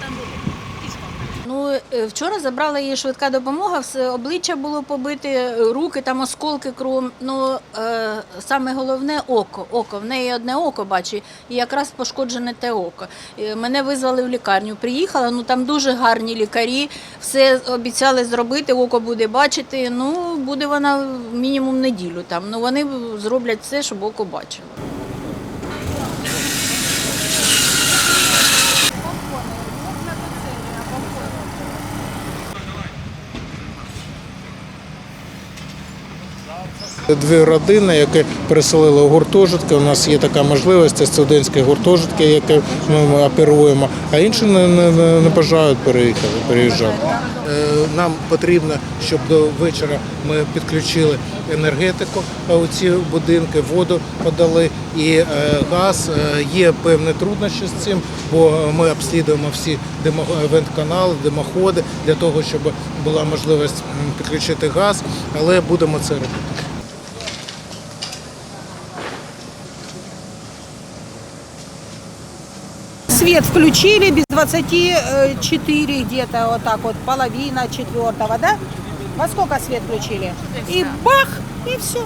Там було. Ну, е, вчора забрала її швидка допомога, все обличчя було побите, руки, там осколки кров. Ну, е, саме головне око. Око. В неї одне око бачу, і якраз пошкоджене те око. Е, Мене визвали в лікарню. Приїхала, ну там дуже гарні лікарі, все обіцяли зробити, око буде бачити. Ну, буде вона мінімум неділю там. Ну, вони зроблять все, щоб око бачило. Дві родини, які переселили у гуртожитки. У нас є така можливість, це студентські гуртожитки, які ми оперуємо, а інші не, не, не- бажають переїхати, переїжджати. Е, Нам потрібно, щоб до вечора ми підключили енергетику у ці будинки, воду подали і е, газ. Е, Є певні труднощі з цим, бо ми обслідуємо всі вентканали, димоходи для того, щоб була можливість підключити газ, але будемо це робити. Свет включили без 24 где-то, вот так вот, половина четвертого, да? Во сколько свет включили? И бах, и все.